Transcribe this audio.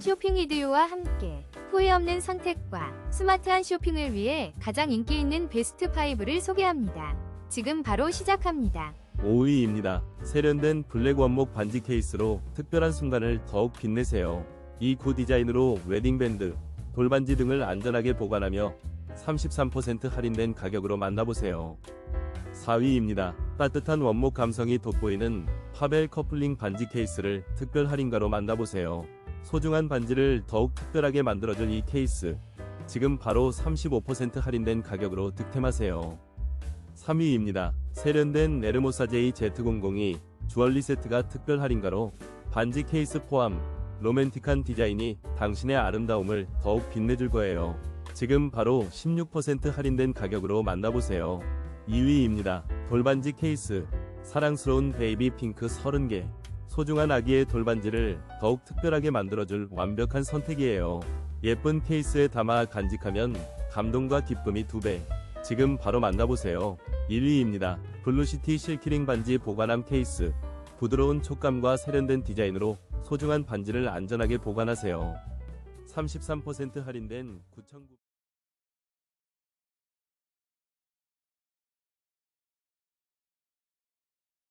쇼핑 이디오와 함께 후회 없는 선택과 스마트한 쇼핑을 위해 가장 인기 있는 베스트 5를 소개합니다. 지금 바로 시작합니다. 5위입니다. 세련된 블랙 원목 반지 케이스로 특별한 순간을 더욱 빛내세요. 이 구 디자인으로 웨딩밴드, 돌반지 등을 안전하게 보관하며 33% 할인된 가격으로 만나보세요. 4위입니다. 따뜻한 원목 감성이 돋보이는 파벨 커플링 반지 케이스를 특별 할인가로 만나보세요. 소중한 반지를 더욱 특별하게 만들어준 이 케이스. 지금 바로 35% 할인된 가격으로 득템하세요. 3위입니다. 세련된 네르모사 J-Z002 주얼리 세트가 특별 할인가로 반지 케이스 포함 로맨틱한 디자인이 당신의 아름다움을 더욱 빛내줄 거예요. 지금 바로 16% 할인된 가격으로 만나보세요. 2위입니다. 돌반지 케이스 사랑스러운 베이비 핑크 30개 소중한 아기의 돌반지를 더욱 특별하게 만들어줄 완벽한 선택이에요. 예쁜 케이스에 담아 간직하면 감동과 기쁨이 2배. 지금 바로 만나보세요. 1위입니다. 블루시티 실키링 반지 보관함 케이스. 부드러운 촉감과 세련된 디자인으로 소중한 반지를 안전하게 보관하세요. 33% 할인된 9,900